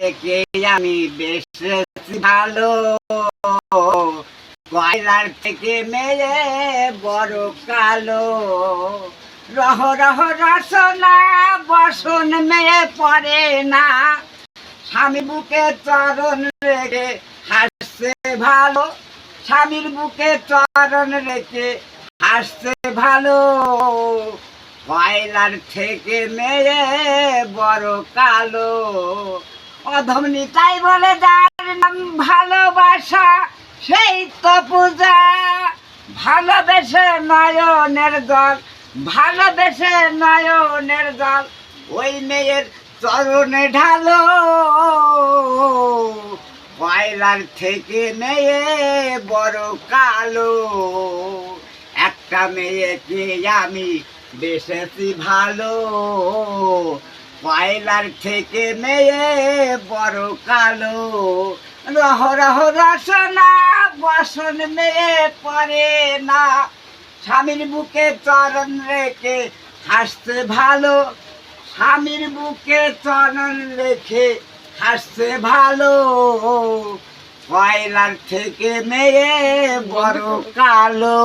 কে আমি বেশ ভালো। কয়লার থেকে মেয়ে বড় কালো। রহ রহ, রসনা বসন মেয়ে পড়ে না। স্বামী বুকে চরণ রেখে হাসছে ভালো। স্বামীর বুকে চরণ রেখে হাসছে ভালো। কয়লার থেকে মেয়ে বড় কালো। অধমনি তাই বলে যার নাম ভালোবাসা, সেই তো পূজা। ভালোবেসে নয়নের জল ভালোবেসে নয়নের জল ওই মেয়ের চরণে ঢালো। কয়লার থেকে মেয়ে বড় কালো। একটা মেয়েকে আমি বেসেছি ভালো। কয়লার থেকে মেয়ে বড় কালো। রহ রহ, রসনা, বসন মেয়ে পরে না। স্বামীর বুকে চরণ রেখে হাসতে ভালো। স্বামীর বুকে চরণ রেখে হাসতে ভালো। কয়লার থেকে মেয়ে বড় কালো।